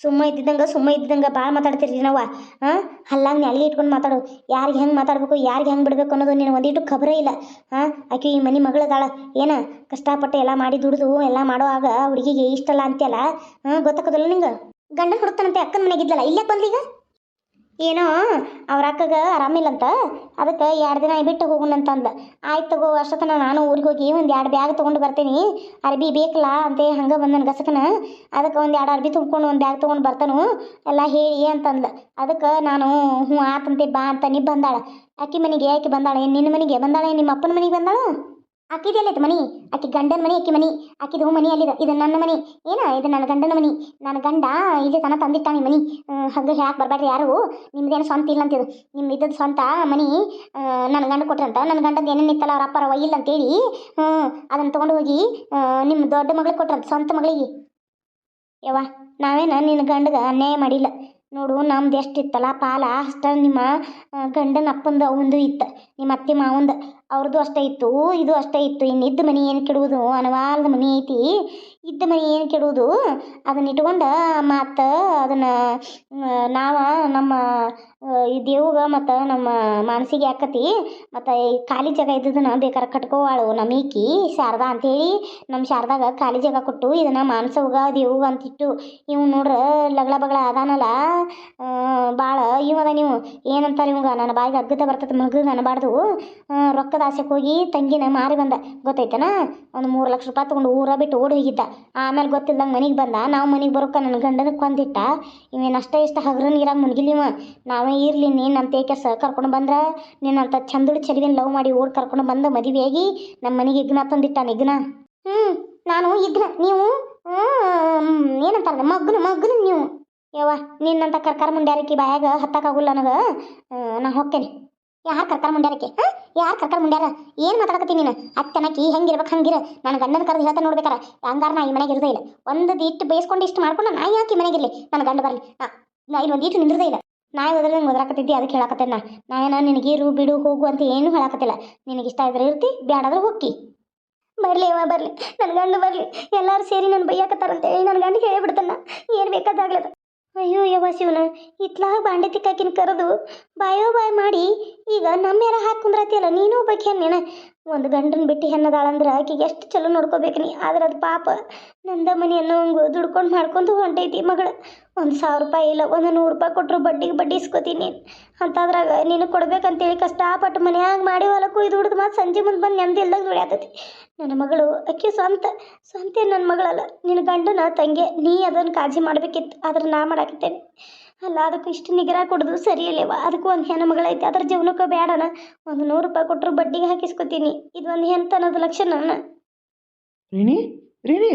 ಸುಮ್ಮ ಇದ್ದಿದ್ದಂಗ ಸುಮ್ಮ ಇದ್ದಿದ್ದಂಗ ಭಾಳ ಮಾತಾಡ್ತಿರ್ರಿ ನಾವ. ಹಾ ಹಲ್ಲ ನೆಲ್ಲಿ ಇಟ್ಕೊಂಡು ಮಾತಾಡು. ಯಾರಿಗೆ ಹೆಂಗೆ ಮಾತಾಡ್ಬೇಕು, ಯಾರಿಗೆ ಹೆಂಗೆ ಬಿಡಬೇಕು ಅನ್ನೋದು ನಿನ್ ಒಂದಿಟ್ಟು ಖಬರೇ ಇಲ್ಲ. ಹಾಂ ಆಕೆ ಈ ಮನೆ ಮಗಳದಾಳ. ಏನ? ಕಷ್ಟಪಟ್ಟು ಎಲ್ಲ ಮಾಡಿ ದುಡಿದು, ಎಲ್ಲ ಮಾಡೋವಾಗ ಹುಡುಗಿಗೆ ಇಷ್ಟಲ್ಲ ಅಂತೆಲ್ಲ ಹಾಂ ಗೊತ್ತಾಗೋದಿಲ್ಲ ನಿಂಗೆ? ಗಂಡ ಹುಡುಕ್ತಾನಂತೆ ಅಕ್ಕನ ಮನೆಗಿದ್ಲಲ್ಲ ಇಲ್ಲೇ ಬಂದೀಗ ಏನೋ ಅವ್ರ ಅಕ್ಕಗೆ ಆರಾಮಿಲ್ಲಂತ, ಅದಕ್ಕೆ ಎರಡು ದಿನ ಬಿಟ್ಟು ಹೋಗುಣಂತಂದ ಆಯ್ತು ತಗೋ, ಅಷ್ಟೊತ್ತನ ನಾನು ಊರಿಗೆ ಹೋಗಿ ಒಂದು ಎರಡು ಬ್ಯಾಗ್ ತೊಗೊಂಡು ಬರ್ತೀನಿ. ಅರ್ಬಿ ಬೇಕಲ್ಲ ಅಂತ ಹಂಗೆ ಬಂದನ ಗಸಕನ. ಅದಕ್ಕೆ ಒಂದು ಎರಡು ಅರ್ಬಿ ತುಂಬ್ಕೊಂಡು ಒಂದು ಬ್ಯಾಗ್ ತೊಗೊಂಡು ಬರ್ತಾನು. ಎಲ್ಲ ಹೇಳಿ ಅಂತಂದ. ಅದಕ್ಕೆ ನಾನು ಹ್ಞೂ ಆತಂತೆ ಬಾ ಅಂತ ನೀ ಬಂದಾಳ ಆಕಿ ಮನೆಗೆ ಯಾಕೆ ಬಂದಾಳ ನಿನ್ನ ಮನೆಗೆ? ಬಂದಾಳ ನಿಮ್ಮ ಅಪ್ಪನ ಮನೆಗೆ ಬಂದಾಳ? ಆಕಿದೆ ಎಲ್ಲೈತೆ ಮನಿ? ಆಕಿ ಗಂಡನ ಮನಿ, ಆಕಿ ಮನಿ. ಆಕಿದು ಮನಿ ಅಲ್ಲಿದೆ. ಇದು ನನ್ನ ಮನಿ. ಏನ? ಇದು ನನ್ನ ಗಂಡನ ಮನಿ. ನನ್ನ ಗಂಡ ಇಲ್ಲಿ ತನ ತಂದಿಟ್ಟಾನ ಮನಿ. ಹಂಗೆ ಹೇಳಕ್ಕೆ ಬರಬೇಡ್ರಿ ಯಾರು. ನಿಮ್ದೇನು ಸ್ವಂತ ಇಲ್ಲ ಅಂತಿದು. ನಿಮ್ಮ ಇದ್ದದ್ದು ಸ್ವಂತ ಮನಿ ನನ್ನ ಗಂಡ ಕೊಟ್ರಂತ. ನನ್ನ ಗಂಡದ ಏನೇನು ಇತ್ತಲ್ಲ ಅವ್ರ ಅಪ್ಪರ ಇಲ್ಲ ಅಂತೇಳಿ, ಹ್ಞೂ ಅದನ್ನು ತೊಗೊಂಡು ಹೋಗಿ ನಿಮ್ಮ ದೊಡ್ಡ ಮಗಳಿಗೆ ಕೊಟ್ರಂತ ಸ್ವಂತ ಮಗಳಿಗೆ. ಯವ್ವ, ನಾವೇನ ನಿನ್ನ ಗಂಡಗ ಅನ್ಯಾಯ ಮಾಡಿಲ್ಲ. ನೋಡು, ನಮ್ದು ಎಷ್ಟಿತ್ತಲ್ಲ ಪಾಲ, ಅಷ್ಟ ನಿಮ್ಮ ಗಂಡನ ಅಪ್ಪಂದು ಅವಂದು ಇತ್ತು. ನಿಮ್ಮ ಅತ್ತೆ ಮಾವಂದು. ಅವ್ರದ್ದು ಅಷ್ಟೇ ಇತ್ತು, ಇದು ಅಷ್ಟೇ ಇತ್ತು. ಇನ್ನು ಇದ್ದ ಮನೆ ಏನು ಕೆಡುವುದು? ಅನವಾಲ್ದ ಮನೆ ಐತಿ. ಇದ್ದ ಮನೆ ಏನು ಕೆಡುವುದು? ಅದನ್ನ ಇಟ್ಕೊಂಡು ಮತ್ತು ಅದನ್ನು ನಾವು ನಮ್ಮ ಈ ದೇವ್ಗ ಮತ್ತು ನಮ್ಮ ಮಾನಸಿಗೆ ಯಾಕತಿ? ಮತ್ತು ಈ ಖಾಲಿ ಜಾಗ ಇದ್ದದನ್ನ ಬೇಕಾರೆ ಕಟ್ಕೋವಾಳು ನಮ್ಮ ಈಕಿ ಶಾರದಾ ಅಂತೇಳಿ. ನಮ್ಮ ಶಾರದಾಗ ಖಾಲಿ ಜಾಗ ಕೊಟ್ಟು ಇದನ್ನು ಮಾನಸವ್ಗ, ದೇವ್ಗ ಅಂತಿಟ್ಟು ಇವ್ ನೋಡ್ರ ಲಗಳ ಬಗಳ ಅದಾನಲ್ಲ ಭಾಳ ಇವದ ನೀವು. ಏನಂತಾರೆ ಇವಂಗ? ನನ್ನ ಬಾಯಿಗೆ ಅಗ್ಗದ ಬರ್ತದೆ, ಮಗಗೆ ಅನ್ನಬಾರ್ದು ರೊಕ್ಕದ ಆಸೆಗೆ ಹೋಗಿ ತಂಗಿನ ಮಾರಿ ಬಂದ. ಗೊತ್ತೈತನ? ಒಂದು ಮೂರು ಲಕ್ಷ ರೂಪಾಯಿ ತೊಗೊಂಡು ಊರ ಬಿಟ್ಟು ಓಡಿ ಹೋಗಿದ್ದ. ಆಮೇಲೆ ಗೊತ್ತಿಲ್ದಂಗೆ ಮನೆಗೆ ಬಂದ. ನಾವು ಮನೆಗೆ ಬರೋಕೆ ನನ್ನ ಗಂಡನ ಕೊಂದಿಟ್ಟ. ಇವೇನು ಅಷ್ಟೇ ಇಷ್ಟ ಹಗ್ರ ನೀರಾಗ ಮುನ್ಗಿಲಿವ ನಾವೇ ಇರಲಿ, ನೀನು ಏಕೆ ಸ ಕರ್ಕೊಂಡು ಬಂದ್ರೆ? ನೀನಂತ ಚಂದಳು ಚೆಲುವಿನ ಲವ್ ಮಾಡಿ ಓಡ್ ಕರ್ಕೊಂಡು ಬಂದ ಮದುವೆಯಾಗಿ ನಮ್ಮ ಮನೆಗೆ ಇಗ್ನ ತಂದಿಟ್ಟಾನೆ ಇಗ್ನ? ಹ್ಞೂ ನಾನು ಇಗ್ನ, ನೀವು? ಏನಂತಾರ ಮಗ್ನ ಮಗ್ನ ನೀವು? ಯವ್ವ, ನಿನ್ನಂತ ಕರ್ಕಾರ ಮುಂಡ್ಯಾರಕಿ ಬಾಯಾಗ ಹತ್ತಕ್ಕಾಗುಲ್ಲ ನನಗೆ? ನಾ ಹೋಗ್ತೇನೆ. ಯಾರು ಕರ್ಕಾರ ಮುಂಡ್ಯಾರಕ್ಕೆ ಹಾಂ? ಯಾರು ಕರ್ಕಾರ ಮುಂಡ್ಯಾರ? ಏನು ಮಾತಾಡಕತ್ತೀನಿ ನೀನು? ಅತ್ತನಕ್ಕಿ ಹೆಂಗಿರ್ಬೇಕು ಹಂಗಿರ. ನನ್ನ ಗಂಡನ ಕರೆದು ಹೇಳ್ತಾ ನೋಡ್ಬೇಕಾರ. ಹಂಗಾರ ನಾ ಈ ಮನೆಗೆ ಇರದೇ ಇಲ್ಲ. ಒಂದು ಇಟ್ಟು ಬೇಯಿಸ್ಕೊಂಡು ಇಷ್ಟು ಮಾಡ್ಕೊಂಡು ನಾ ಯಾಕೆ ಈ ಮನೆಗಿರಲಿ ನನ್ನ ಗಂಡ ಬರಲಿ. ನಾ ಇಲ್ಲಿ ಒಂದು ಇಟ್ಟು ನಿಂದಿರದೇ ಇಲ್ಲ. ನಾ ಹೋದ್ರೆ ನಂಗೆ ಅದಕ್ಕೆ ಹೇಳಕತ್ತೇನೆ ನಾ ನಾ ಏನ, ನಿನಗೆ ಇರು, ಬಿಡು, ಹೋಗು ಅಂತ ಏನು ಹೇಳಕತ್ತಿಲ್ಲ. ನಿನಗೆ ಇಷ್ಟ ಇದ್ರೆ ಇರ್ತಿ ಬ್ಯಾಡಾದ್ರೆ ಹೋಗಿ ಬರಲಿ ಅವ ಬರಲಿ. ನನ್ನ ಗಂಡು ಬರ್ಲಿ. ಎಲ್ಲರೂ ಸೇರಿ ನನ್ನ ಬೈಯಾಕತ್ತಾರಂತೇಳಿ ನನ್ನ ಹೇಳಿ ಹೇಳಿಬಿಡ್ತಾನ. ಏನು ಬೇಕಾದಾಗ್ಲದ ಅಯ್ಯೋ ಯವ ಶಿವನ ಇತ್ಲಾಗ ಬಾಂಡೆ ತಿಕ್ಕಾಕಿನ ಕರೆದು ಬಾಯೋ ಬಾಯ್ ಮಾಡಿ ಈಗ ನಮ್ಮ ಯಾರ ಹಾಕಿ ನೀನು ಬಗ್ಗೆ ಹೆಣ್ಣೇನ. ಒಂದು ಗಂಡನ ಬಿಟ್ಟು ಹೆಣ್ಣದಾಳಂದ್ರೆ ಆಕೆಗೆ ಎಷ್ಟು ಚಲೋ ನೋಡ್ಕೋಬೇಕು ನೀ? ಆದ್ರೆ ಅದು ಪಾಪ ನಂದ ಮನೆ ಅನ್ನೋಂಗು ದುಡ್ಕೊಂಡು ಮಾಡ್ಕೊಂಡು ಹೊಂಟೈತಿ ಮಗಳು. ಒಂದು ಸಾವಿರ ರೂಪಾಯಿ ಇಲ್ಲ, ಒಂದು ನೂರು ರೂಪಾಯಿ ಕೊಟ್ಟರು ಬಡ್ಡಿಗೆ ಬಡ್ಡಿ ಇಸ್ಕೋತೀನಿ ಅಂತಾದ್ರಾಗ ನಿನಗೆ ಕೊಡ್ಬೇಕಂತೇಳಿ ಕಷ್ಟಪಟ್ಟು ಮನ್ಯಾಗ ಮಾಡಿ ಹೊಲಕ್ಕೆ ಇದು ಹುಡ್ದು ಮತ್ತೆ ಸಂಜೆ ಮುಂದೆ ಬಂದು ನೆಮ್ಮದಿ ಇಲ್ದಾಗ ದುಡಿಯಾತೈತಿ. ನನ್ನ ಮಗಳು ಅಕ್ಕಿ ಸ್ವಂತ ಸ್ವಂತ ನನ್ನ ಮಗಳಲ್ಲ. ನಿನ್ನ ಗಂಡನ ತಂಗೆ ನೀ ಅದನ್ನು ಕಾಳಜಿ ಮಾಡಬೇಕಿತ್ತು ಆದ್ರೆ ನಾ ಮಾಡಾಕತ್ತೇನೆ. ಅಲ್ಲ ಅದಕ್ಕೆ ಇಷ್ಟು ನಿಗರ ಕೊಡೋದು ಸರಿ ಇಲ್ಲವ ಅದಕ್ಕೂ ಒಂದು ಹೆಣ್ಣು ಮಗಳೈತಿ. ಅದ್ರ ಜೀವನಕ್ಕೆ ಬೇಡನ ಒಂದು ನೂರು ರೂಪಾಯಿ ಕೊಟ್ಟರು ಬಡ್ಡಿಗೆ ಹಾಕಿಸ್ಕೊತೀನಿ. ಇದು ಹೆಂತ ಅನ್ನೋದು ಲಕ್ಷಣ ರೇಣಿ ರೇಣಿ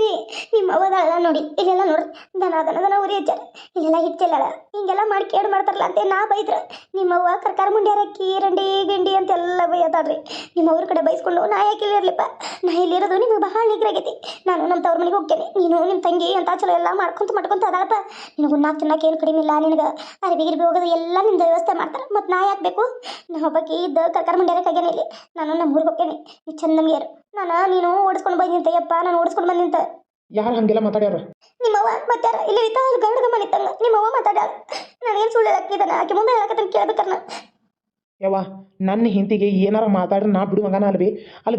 ರೀ, ನಿಮ್ಮ ಅವದಾಳ ನೋಡಿ, ಇಲ್ಲೆಲ್ಲ ನೋಡ್ರಿ, ದನ ದನ ದನ ಉರಿ ಹಚ್ಚಾರ ಇಲ್ಲೆಲ್ಲ ಹಿಟ್ಟೆಲ್ಲ ಹಿಂಗೆಲ್ಲ ಮಾಡಿ ಕೇಡು ಮಾಡ್ತಾರಲ್ಲ ಅಂತ ನಾ ಬೈದ್ರು, ನಿಮ್ಮ ಅವ್ವ ಕರ್ಕಾರ ಮುಂಡ್ಯಾರ ರಂಡಿ ಗಿಂಡಿ ಅಂತೆಲ್ಲ ಬೈಯತಾಳ್ರಿ. ನಿಮ್ಮ ಅವ್ರ ಕಡೆ ಬೈಸ್ಕೊಂಡು ನಾ ಯಾಕೆ ಇಲ್ಲಿ ಇರ್ಲಿಪ್ಪ? ನಾ ಇಲ್ಲಿರೋದು ನಿಮಗೆ ಬಹಳ ನಿಗ್ರಾಗೈತಿ ನಾನು ನಮ್ಮ ತವ್ರ ಮನೆಗೆ ಹೋಗ್ತೇನೆ. ನೀನು ನಿಮ್ಮ ತಂಗಿ ಅಂತ ಚಲೋ ಎಲ್ಲ ಮಾಡ್ಕೊಂತ ಮಾಡ್ಕೊಂತ ಅದಾಳಪ್ಪ. ನಿನಗೆ ಉಣ್ಣಾಕ್ ತಿನ್ನಕ್ಕೆ ಏನು ಕಡಿಮೆ ಇಲ್ಲ ನಿನಗೆ. ಅರ್ಬಿ ಗಿರ್ಬಿ ಹೋಗೋದು ಎಲ್ಲ ನಿಮ್ದು ವ್ಯವಸ್ಥೆ ಮಾಡ್ತಾರೆ. ಮತ್ತು ನಾ ಯಾಕೆ ಬೇಕು? ನಾ ಒಬ್ಬಾಕಿ ಇದ್ದ ಕರ್ಕಾರ ಮುಂಡ್ಯಾರಕ್ಕಾಗೇನೆ ಇಲ್ಲಿ. ನಾನು ನಮ್ಮ ಊರಿಗೆ ಹೋಗ್ತೇನೆ. ನೀ ಚಂದ ನಮ್ಗೆ ನಾನು ನೀನು ಓಡಿಸ್ಕೊಂಡು ಬಂದಿಂತ ಯಪ್ಪ ನಾನು ಓಡಿಸ್ಕೊಂಡು ಬಂದಿಂತ ಯಾರು ಹಂಗೆಲ್ಲ ಮಾತಾಡ್ಯಾರ? ನಿಮ್ಮವ್ವ ಮತ್ತಾರ ಇಲ್ಲ ಇತ್ತ ಗಂಡಗ ಮನೆ ತಂಗ ನಿಮ್ಮವ್ವ ಮಾತಾಡ್ಯಾಳ. ನಾನೇನು ಸುಳ್ಳು ಹೇಳಕ್ಕಿದ್ದಾನ ಆಕೆ ಮುಂದೆ ಹೇಳಕತ್ತಂತ ಕೇಳ್ಬೇಕನ್ನ ಯವ್ವ, ನನ್ನ ಹಿಂತಿಗೆ ಏನಾರ ಮಾತಾಡ್ರೆ ನಾ ಬಿಡು ಮಗನ ಅಲ್ವೇ?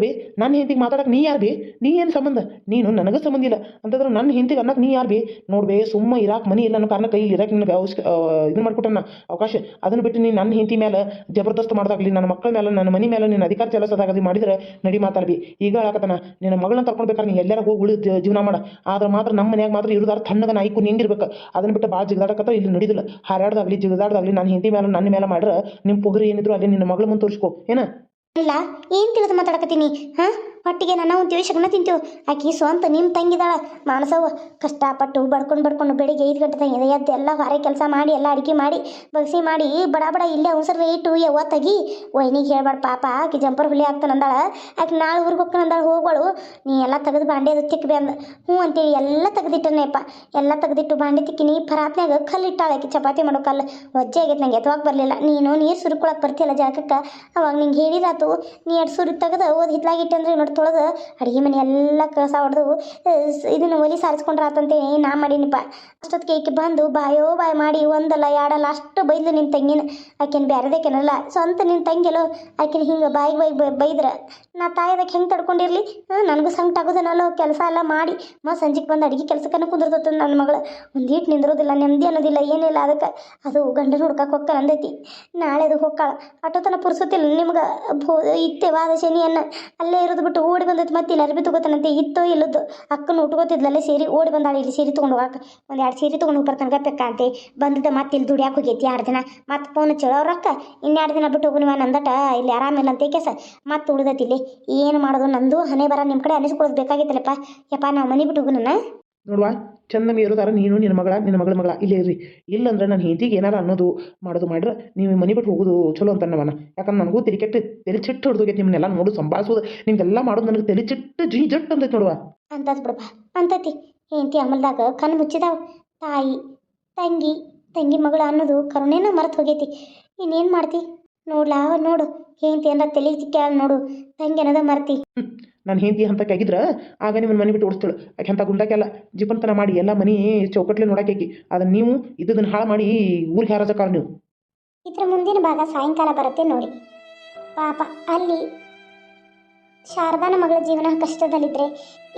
ಬಿ ನನ್ನ ಹಿಂತಿಗೆ ಮಾತಾಡಕ್ಕೆ ನೀ ಯಾರು ಬಿ? ನೀ ಏನು ಸಂಬಂಧ? ನೀನು ನನಗೆ ಸಂಬಂಧ ಇಲ್ಲ. ಅಂತಂದ್ರೆ ನನ್ನ ಹಿಂತಿಗೆ ಅನ್ನಕ್ಕೆ ನೀ ಯಾರು ಬಿ? ನೋಡ್ಬೇ ಸುಮ್ಮ ಇರಾಕ್ ಮನಿ ಇಲ್ಲ ಅನ್ನೋ ಕಾರಣ ಕೈಲಿ ಇರಾಕ್ ನಿನಗೆ ಅವಶ್ಯ ಇದನ್ನ ಮಾಡ್ಕೊಟ್ಟನ ಅವಕಾಶ. ಅದನ್ನು ಬಿಟ್ಟು ನೀನು ನನ್ನ ಹಿಂತಿ ಮೇಲೆ ಜಬರ್ದಸ್ತ್ ಮಾಡ್ದಾಗ್ಲಿ, ನನ್ನ ಮಕ್ಕಳ ಮೇಲೆ ನನ್ನ ಮನೆ ಮೇಲೆ ನಿನ್ನ ಅಧಿಕಾರ ಚಲಿಸೋದಾಗಲಿ ಮಾಡಿದ್ರೆ ನಡಿ ಮಾತಾಡ್ಬಿ. ಈಗ ಹೇಳಕತ್ತಾನ, ನಿನ್ನ ಮಗಳನ್ನ ಕರ್ಕೊಳ್ಬೇಕಾದ್ರೆ ನೀ ಎಲ್ಲಾರ ಹೋಗಿ ಉಳಿದು ಜೀವನ ಮಾಡ. ಆದ್ರೆ ಮಾತ್ರ ನಮ್ಮ ಮನ್ಯಾಗ ಮಾತ್ರ ಇರುದಾರ ತಣ್ಣಗ ನಾಯ್ಕು ನಿಂಗಿರ್ಬೇಕು ಅದನ್ನು ಬಿಟ್ಟು ಭಾಳ ಜಿಗದಾಡಕತ್ತ ಇಲ್ಲಿ ನಡಿದಿಲ್ಲ. ಹಾರಾಡ್ದಾಗಲಿ, ಜಿಗದಾಡ್ದಾಗಲಿ, ನನ್ನ ಹಿಂತಿ ಮೇಲೆ ನನ್ನ ಮೇಲೆ ಮಾಡ್ರೆ ನಿಮ್ಮ ಪುಗರಿ ಏನಿದ್ರು ಅಲ್ಲಿ ನಿನ್ನ ಮಗಳ ಮುಂದೆ ತೋರಿಸ್ಕೊ. ಏನ? ಇಲ್ಲ ಏನ್ ತಿಳಿದು ಮಾತಾಡಕತ್ತೀನಿ ಹಾಂ? ಹೊಟ್ಟಿಗೆ ನನ್ನ ಒಂದು ತಿಳಿ ತಿಂತೀವಿ. ಆಕಿ ಸ್ವಂತ ನಿಮ್ಮ ತಂಗಿದಾಳ. ಮಾನಸವ್ವ, ಕಷ್ಟಪಟ್ಟು ಬಡ್ಕೊಂಡು ಬಡ್ಕೊಂಡು ಬೆಳಿಗ್ಗೆ ಐದು ಗಂಟೆ ತಂಗಿದೆ ಎದ್ದು ಎಲ್ಲ ಹೊರೆ ಕೆಲಸ ಮಾಡಿ, ಎಲ್ಲ ಅಡುಗೆ ಮಾಡಿ, ಬಗ್ಸಿ ಮಾಡಿ ಬಡ ಬಡ ಇಲ್ಲೇ ಅವಸರ ಇಟ್ಟು ಯವ್ವ ತಗಿ. ವೈನಿಗೆ ಹೇಳ್ಬೇಡ, ಪಾಪ, ಆಕೆ ಜಂಪರ್ ಹುಲಿ ಆಗ್ತಾನಂದಾಳ ಆಕೆ ನಾಳೆ ಊರಿಗೆ ಹೋಗ್ತಾನಂದಾಳ ಹೋಗೋಳು ನೀ ಎಲ್ಲ ತೆಗೆದು ಬಾಂಡೆ ಅದು ತಿಕ್ಕಬಿ ಅಂದ. ಹ್ಞೂ ಅಂತೇಳಿ ಎಲ್ಲ ತೆಗೆದಿಟ್ಟನೇಪ್ಪ ಎಲ್ಲ ತೆಗೆದಿಟ್ಟು ಬಾಂಡೆ ತಿಕ್ಕಿನಿ ಪರಾತ್ನ್ಯಾಗ ಕಲ್ಲಿಟ್ಟಾಳೆ ಆಕಿ, ಚಪಾತಿ ಮಾಡೋ ಕಲ್ಲು. ಒಜ್ಜೆ ಆಗೈತೆ ನಂಗೆ ಎತ್ತವಾಗ ಬರಲಿಲ್ಲ. ನೀನು ನೀರು ಸುರುಕೊಳಕ್ಕೆ ಬರ್ತಿಲ್ಲ ಜಾಗಕ್ಕೆ. ಅವಾಗ ನಿಂಗೆ ಹೇಳಿದಾತು ನೀ ಎರಡು ಸುರಿ ತೆಗೆದು ಓದ್ ಹಿತ್ಲಾಗಿಟ್ಟಂದ್ರೆ ನೋಡಿ ತೊಳೆದು ಅಡುಗೆ ಮನೆ ಎಲ್ಲ ಕಸ ಹೊಡೆದು ಇದನ್ನು ಒಲಿ ಸಾರಿಸ್ಕೊಂಡ್ರೆ ಆತಂತೇಳಿ ನಾ ಮಾಡೀನಿಪ್ಪ. ಅಷ್ಟೊತ್ತಿಗೆ ಈಕೆ ಬಂದು ಬಾಯೋ ಬಾಯ್ ಮಾಡಿ ಒಂದಲ್ಲ ಎರಡಲ್ಲ ಅಷ್ಟು ಬೈದ್ಲು ನಿನ್ನ ತಂಗಿನ. ಆಕೆನ ಬ್ಯಾರೆದೇಕೆನಲ್ಲ. ಸ್ವಂತ ನಿನ್ನ ತಂಗಿಯಲ್ಲೋ, ಆಕೆನ ಹಿಂಗೆ ಬಾಯಿಗೆ ಬಾಯಿ ಬೈ, ಬೈದ್ರೆ. ನಾ ತಾಯದಾಗ ಹೆಂಗೆ ತಡ್ಕೊಂಡಿರಲಿ? ನನಗೂ ಸಂಕಟ ಆಗೋದನಲ್ಲೋ, ಕೆಲಸ ಎಲ್ಲ ಮಾಡಿ. ಮ, ಸಂಜೆಗೆ ಬಂದು ಅಡುಗೆ ಕೆಲಸಕ್ಕನ ಕುಂದಿರ್ತದ ನನ್ನ ಮಗಳು. ಒಂದು ಈಟ್ ನಿಂದಿರೋದಿಲ್ಲ, ನೆಮ್ಮದಿ ಅನ್ನೋದಿಲ್ಲ, ಏನಿಲ್ಲ ಅದಕ್ಕೆ. ಅದು ಗಂಡನ ಹುಡ್ಕಕ್ಕೆ ಹೋಗ್ತಾನೆ ಅಂದೈತಿ. ನಾಳೆ ಅದು ಹೊಕ್ಕಾಳ. ಅಟೋತನ ಪುರ್ಸೋತಿಲ್ಲ ನಿಮ್ಗೆ ಇತ್ತೆ ವಾದ ಶನಿಯನ್ನು ಅಲ್ಲೇ ಇರೋದು ಬಿಟ್ಟು ಓಡಿ ಬಂದೈತಿ ಮತ್ತೆ ಇಲ್ಲಿ ಅರ್ಬಿ ತಗೋತಾನಂತೆ ಇತ್ತೋ ಇಲ್ಲದ್ದು ಅಕ್ಕನ ಉಟ್ಕೋತಿದ್ಲಲ್ಲೇ ಸೀರೆ ಓಡಿ ಬಂದಾಳೆ. ಇಲ್ಲಿ ಸೀರೆ ತೊಗೊಂಡು ಹೋಗಕ್ಕೆ. ಒಂದು ಎರಡು ಸೀರೆ ತೊಗೊಂಡು ಹೋಗಿ ಬರ್ತಾನೆ ಗಪ್ಪೆಕ್ಕಂತೆ ಬಂದದ ಮತ್ತೆ ಇಲ್ಲಿ ದುಡಿಯಾಕ ಹೋಗೈತಿ ಎರಡು ದಿನ. ಮತ್ತೆ ಫೋನ್ ಚಳೋ ರೊಕ್ಕ ಇನ್ನೆರಡು ದಿನ ಬಿಟ್ಟು ಹೋಗುವ ನಂದಟ. ಇಲ್ಲಿ ಆರಾಮಿಲ್ಲ ಅಂತ ಕೇಸ ಮತ್ತೆ ಉಳ್ದೈತಿ ಇಲ್ಲಿ. ಏನು ಮಾಡೋದು? ನಂದು ಹಣೆ ಬರ ನಿಮ್ಮ ಕಡೆ ಅನಿಸ್ಕೊಳ್ಳೋದು ಬೇಕಾಗಿತ್ತಲ್ಲಪ್ಪ. ಯಪ್ಪ ನಾವು ಮನೆ ಬಿಟ್ಟು ಹೋಗುನ ನೋಡುವ. ಚಂದಮಿ ಇರೋದಾರ, ನೀನು ನಿನ್ನ ಮಗಳ ನಿನ್ನ ಮಗಳ ಮಗಳ, ಇಲ್ಲೇ ಇರ್ರಿ. ಇಲ್ಲಂದ್ರೆ ನನ್ನ ಹೆಂಡತಿಗೆ ಏನಾರ ಅನ್ನೋದು ಮಾಡೋದು ಮಾಡ್ರೆ, ನೀವು ಮನೆ ಬಿಟ್ಟು ಹೋಗೋದು ಚಲೋ ಅಂತ ನಮ್ಮನ್ನ ಯಾಕಂದ್ರೆ ನನಗೂ ತಲೆ ಕೆಟ್ಟು, ತಲೆ ಚಿಟ್ಟು ಹೊಡೆದೋಗೈತಿ ನಿಮ್ಮನ್ನೆಲ್ಲ ನೋಡು ಸಂಭಾಳಿಸೋದು. ನಿಮ್ಗೆಲ್ಲ ಮಾಡೋದು ನನಗೆ ತಲೆ ಚಿಟ್ಟು ಜಿ ಜಟ್ ಅಂತ ನೋಡುವ. ಅಂತದ್ ಬಿಡಪ್ಪ, ಅಂತತಿ. ಹೆಂಡತಿ ಅಮಲ್ದಾಗ ಕಣ್ಣು ಮುಚ್ಚಿದಾವ. ತಾಯಿ, ತಂಗಿ ತಂಗಿ ಮಗಳು ಅನ್ನೋದು ಕರುಣೇನ ಮರೆತು ಹೋಗೈತಿ. ಇನ್ನೇನು ಮಾಡ್ತಿ? ನೋಡ್ಲಾ, ನೋಡು. ಹೆಂಡತಿ ಅಂತ ತಲೆ ಕೇಳ ನೋಡು. ತಂಗಿ ಅನ್ನೋದ ಮರ್ತಿ. ನಾನು ಹೆಂಡತಿ ಹಂತಕ್ಕೆ ಆಗಿದ್ರೆ ಆಗ ನಿಮ್ಮ ಮನೆ ಬಿಟ್ಟು ಓಡಿಸ್ತಾಳೆ. ಆಕೆ ಅಂತ ಗುಂಡಕ್ಕೆಲ್ಲ ಜಿಪಂತನ ಮಾಡಿ ಎಲ್ಲ ಮನೆ ಚೌಕಟ್ಲೆ ನೋಡಾಕಿ ಅದನ್ನ ನೀವು ಇದನ್ನ ಹಾಳು ಮಾಡಿ ಊರಿಗೆ ಕಾರಣ ನೀವು. ಇದ್ರ ಮುಂದಿನ ಭಾಗ ಸಾಯಂಕಾಲ ಬರುತ್ತೆ ನೋಡಿ. ಪಾಪ ಅಲ್ಲಿ ಶಾರದಾನ ಮಗಳ ಜೀವನ ಕಷ್ಟದಲ್ಲಿದ್ದರೆ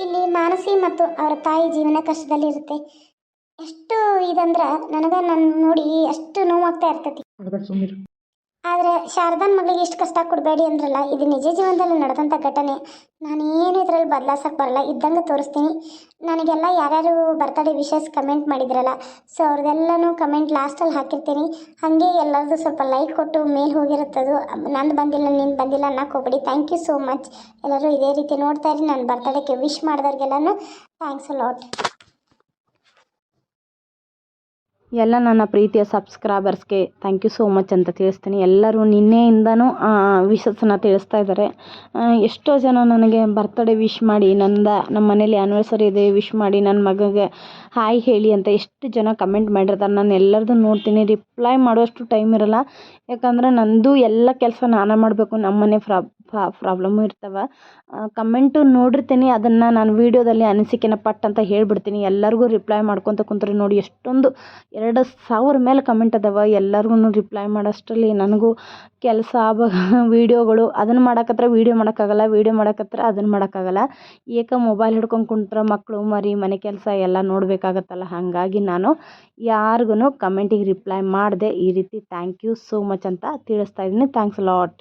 ಇಲ್ಲಿ ಮಾನಸಿ ಮತ್ತು ಅವರ ತಾಯಿ ಜೀವನ ಕಷ್ಟದಲ್ಲಿರುತ್ತೆ ಎಷ್ಟು ಇದಂದ್ರೆ ನನಗೆ ನನ್ನ ನೋಡಿ ಅಷ್ಟು ನೋವಾಗ್ತಾ ಇರ್ತೈತಿ. ಆದರೆ ಶಾರದಾನ್ ಮಗಳಿಗೆ ಇಷ್ಟು ಕಷ್ಟ ಕೊಡಬೇಡಿ ಅಂದ್ರಲ್ಲ, ಇದು ನಿಜ ಜೀವನದಲ್ಲಿ ನಡೆದಂಥ ಘಟನೆ. ನಾನೇನು ಇದರಲ್ಲಿ ಬದಲಾಸಕ್ಕೆ ಬರಲ್ಲ, ಇದ್ದಂಗೆ ತೋರಿಸ್ತೀನಿ. ನನಗೆಲ್ಲ ಯಾರ್ಯಾರು ಬರ್ತಡೇ ವಿಷಸ್ ಕಮೆಂಟ್ ಮಾಡಿದ್ರಲ್ಲ ಸೊ ಅವ್ರದ್ದೆಲ್ಲನೂ ಕಮೆಂಟ್ ಲಾಸ್ಟಲ್ಲಿ ಹಾಕಿರ್ತೀನಿ. ಹಾಗೆ ಎಲ್ಲರದು ಸ್ವಲ್ಪ ಲೈಕ್ ಕೊಟ್ಟು ಮೇಲೆ ಹೋಗಿರುತ್ತದು ನಂದು ಬಂದಿಲ್ಲ, ನಿಂದು ಬಂದಿಲ್ಲ ಅನ್ನಕ್ಕೆ ಹೋಗ್ಬಿಡಿ. ಥ್ಯಾಂಕ್ ಯು ಸೋ ಮಚ್ ಎಲ್ಲರೂ ಇದೇ ರೀತಿ ನೋಡ್ತಾ ಇರಿ. ನನ್ನ ಬರ್ತಡೇಗೆ ವಿಶ್ ಮಾಡಿದವ್ರಿಗೆಲ್ಲನೂ ಥ್ಯಾಂಕ್ಸ್ ಅ ಲಾಟ್ ಎಲ್ಲ ನನ್ನ ಪ್ರೀತಿಯ ಸಬ್ಸ್ಕ್ರೈಬರ್ಸ್ಗೆ ಥ್ಯಾಂಕ್ ಯು ಸೋ ಮಚ್ ಅಂತ ತಿಳಿಸ್ತೀನಿ. ಎಲ್ಲರೂ ನಿನ್ನೆಯಿಂದನೂ ವಿಶಸ್ಸನ್ನು ತಿಳಿಸ್ತಾ ಇದ್ದಾರೆ. ಎಷ್ಟೋ ಜನ ನನಗೆ ಬರ್ತಡೇ ವಿಶ್ ಮಾಡಿ, ನಂದ ನಮ್ಮ ಮನೇಲಿ ಆ್ಯನಿವರ್ಸರಿ ಇದೆ ವಿಶ್ ಮಾಡಿ ನನ್ನ ಮಗಗೆ ಹಾಯ್ ಹೇಳಿ ಅಂತ ಎಷ್ಟು ಜನ ಕಮೆಂಟ್ ಮಾಡಿರ್ತಾರೆ. ನಾನು ಎಲ್ಲರದ್ದು ನೋಡ್ತೀನಿ ರಿಪ್ಲೈ ಮಾಡುವಷ್ಟು ಟೈಮ್ ಇರಲ್ಲ. ಯಾಕಂದ್ರೆ ನಂದು ಎಲ್ಲ ಕೆಲಸ ನಾನೇ ಮಾಡಬೇಕು ನಮ್ಮ ಮನೆ ಪ್ರಾಬ್ ಪ್ರಾಬ್ಲಮ್ಮು ಇರ್ತವೆ. ಕಮೆಂಟು ನೋಡಿರ್ತೀನಿ, ಅದನ್ನು ನಾನು ವೀಡಿಯೋದಲ್ಲಿ ಅನಿಸಿಕೆನ ಪಟ್ ಅಂತ ಹೇಳಿಬಿಡ್ತೀನಿ. ಎಲ್ಲರಿಗೂ ರಿಪ್ಲೈ ಮಾಡ್ಕೊತ ಕುಂತ್ರೆ ನೋಡಿ ಎಷ್ಟೊಂದು, ಎರಡು ಸಾವಿರ ಮೇಲೆ ಕಮೆಂಟ್ ಅದಾವೆ. ಎಲ್ಲರಿಗೂ ರಿಪ್ಲೈ ಮಾಡೋಷ್ಟರಲ್ಲಿ ನನಗೂ ಕೆಲಸ ವೀಡಿಯೋಗಳು [laughs] ಅದನ್ನು ಮಾಡೋಕತ್ರ ವೀಡಿಯೋ ಮಾಡೋಕ್ಕಾಗಲ್ಲ ವೀಡಿಯೋ ಮಾಡೋಕತ್ರ ಅದನ್ನು ಮಾಡೋಕ್ಕಾಗಲ್ಲ. ಏಕ ಮೊಬೈಲ್ ಹಿಡ್ಕೊಂಡು ಕುಂತ್ರೆ ಮಕ್ಕಳು ಮರಿ, ಮನೆ ಕೆಲಸ ಎಲ್ಲ ನೋಡಬೇಕಾಗತ್ತಲ್ಲ ಹಾಗಾಗಿ ನಾನು ಯಾರಿಗೂ ಕಮೆಂಟಿಗೆ ರಿಪ್ಲೈ ಮಾಡಿದೆ ಈ ರೀತಿ ಥ್ಯಾಂಕ್ ಯು ಸೋ ಮಚ್ ಅಂತ ತಿಳಿಸ್ತಾ ಇದ್ದೀನಿ. Thanks lot